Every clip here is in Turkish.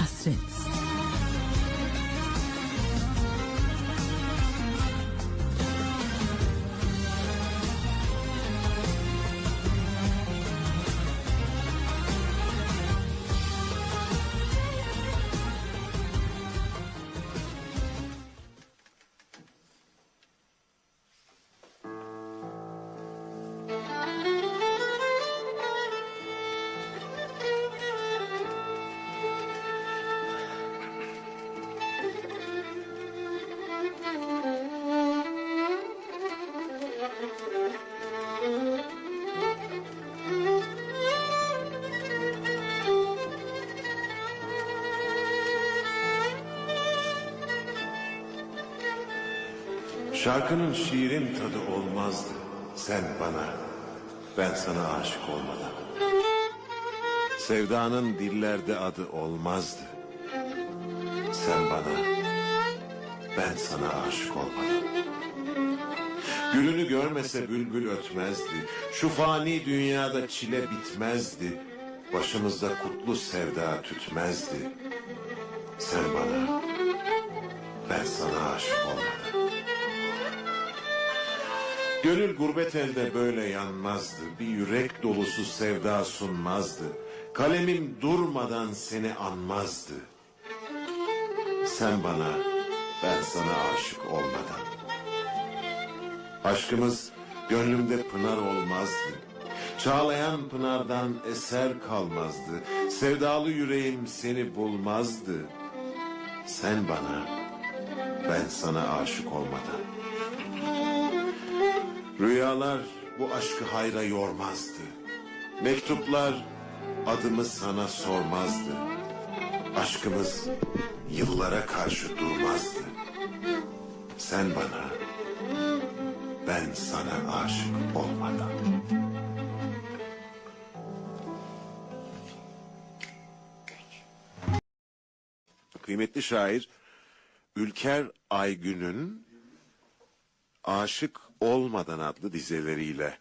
past. Şarkının şiirin tadı olmazdı. Sen bana, ben sana aşık olmadan. Sevdanın dillerde adı olmazdı. Sen bana, ben sana aşık olmadan. Gülünü görmese bülbül ötmezdi. Şu fani dünyada çile bitmezdi. Başımızda kutlu sevda tütmezdi. Sen bana, ben sana aşık olmadan. Gönül gurbet elde böyle yanmazdı. Bir yürek dolusu sevda sunmazdı. Kalemim durmadan seni anmazdı. Sen bana, ben sana aşık olmadan. Aşkımız gönlümde pınar olmazdı. Çağlayan pınardan eser kalmazdı. Sevdalı yüreğim seni bulmazdı. Sen bana, ben sana aşık olmadan. Rüyalar bu aşkı hayra yormazdı. Mektuplar adımı sana sormazdı. Aşkımız yıllara karşı durmazdı. Sen bana, ben sana aşık olmadan. Kıymetli şair Ülker Aygün'ün Aşık Olmadan adlı dizeleriyle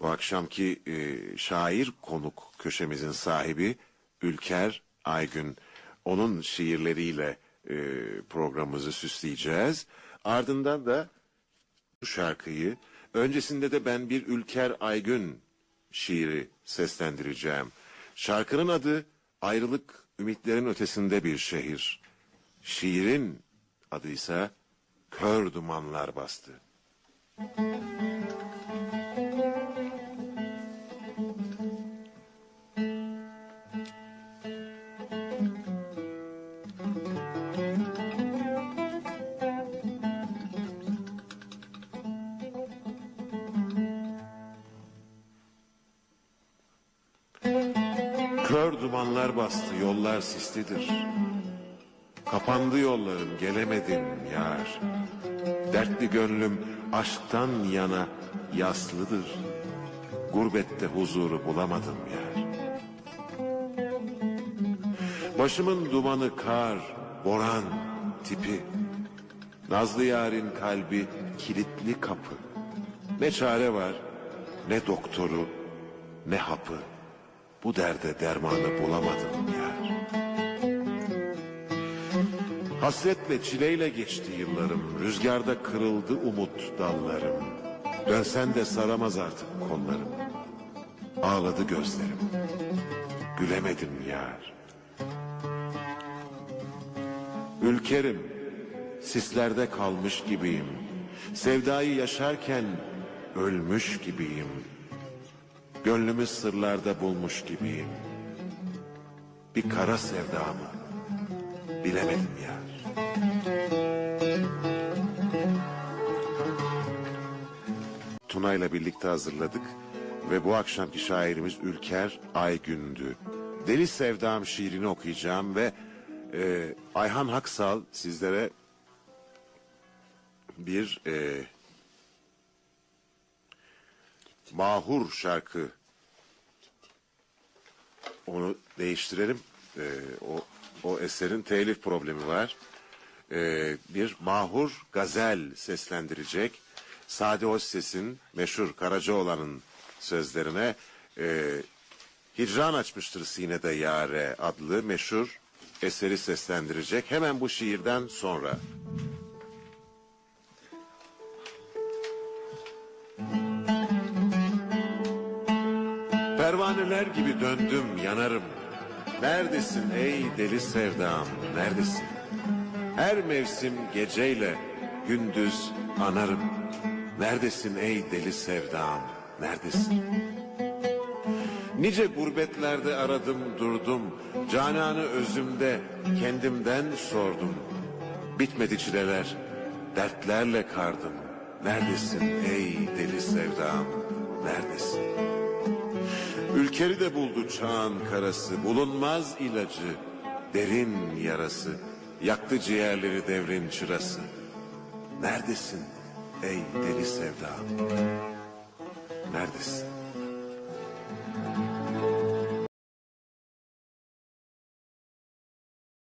bu akşamki e, şair konuk köşemizin sahibi Ülker Aygün. Onun şiirleriyle e, programımızı süsleyeceğiz. Ardından da bu şarkıyı öncesinde de ben bir Ülker Aygün şiiri seslendireceğim. Şarkının adı Ayrılık Ümitlerin Ötesinde Bir Şehir. Şiirin adı ise Kör Dumanlar Bastı. Kör dumanlar bastı, yollar sislidir. Kapandı yollarım, gelemedim yar. Dertli gönlüm aşktan yana yaslıdır. Gurbette huzuru bulamadım yar. Başımın dumanı kar, boran tipi. Nazlı yarın kalbi kilitli kapı. Ne çare var, ne doktoru, ne hapı. Bu derde dermanı bulamadım yar. Hasretle çileyle geçti yıllarım. Rüzgarda kırıldı umut dallarım. Dönsen de saramaz artık kollarım. Ağladı gözlerim. Gülemedim yar. Ülkerim, sislerde kalmış gibiyim. Sevdayı yaşarken ölmüş gibiyim. Gönlümü sırlarda bulmuş gibiyim. Bir kara sevdamı bilemedim yar. Tuna'yla birlikte hazırladık ve bu akşamki şairimiz Ülker Aygün'dü. Deli Sevdam şiirini okuyacağım ve e, Ayhan Haksal sizlere bir e, mahur şarkı onu değiştirelim. E, o, o eserin telif problemi var. E, bir mahur gazel seslendirecek. Sade Özses'in meşhur Karacaoğlan'ın sözlerine e, Hicran açmıştır sinede yare adlı meşhur eseri seslendirecek. Hemen bu şiirden sonra. Pervaneler gibi döndüm yanarım. Neredesin ey deli sevdam neredesin? Her mevsim geceyle gündüz anarım. Neredesin ey deli sevdam neredesin? Nice gurbetlerde aradım durdum. Cananı özümde kendimden sordum. Bitmedi çileler, dertlerle kardım. Neredesin ey deli sevdam? Ülkeri de buldu çağın karası, bulunmaz ilacı, derin yarası. Yaktı ciğerleri devrin çırası. Neredesin Ey deli sevdam. Neredesin?